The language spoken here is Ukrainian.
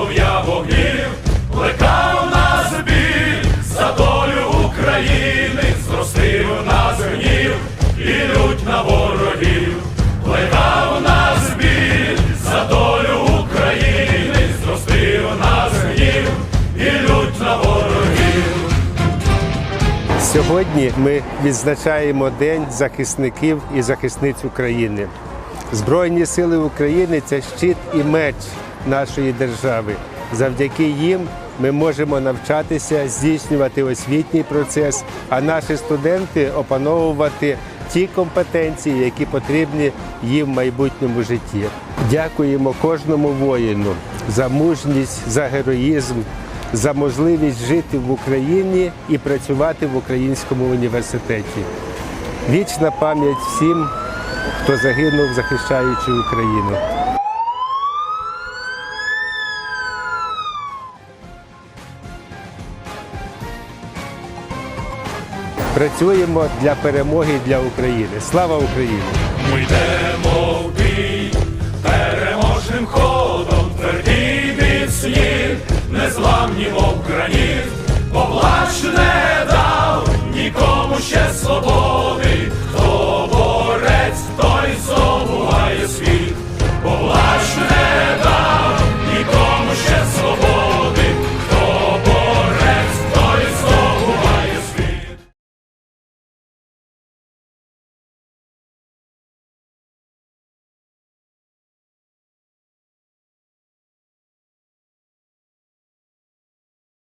полум'я вогнів, плекав на біль за долю України, зростив нас гнів і лють на ворогів, плекав на біль за долю України, зростив нас гнів і лють на ворогів. Сьогодні ми відзначаємо День захисників і захисниць України. Збройні сили України це щит і меч нашої держави. Завдяки їм ми можемо навчатися, здійснювати освітній процес, а наші студенти опановувати ті компетенції, які потрібні їм в майбутньому житті. Дякуємо кожному воїну за мужність, за героїзм, за можливість жити в Україні і працювати в українському університеті. Вічна пам'ять всім, хто загинув, захищаючи Україну. Працюємо для перемоги для України. Слава Україні! Ми йдемо в бій переможним ходом, тверді від слів, незламні обгранів, бо не дав нікому ще свободи. Хто борець, той здобуває світ. Бо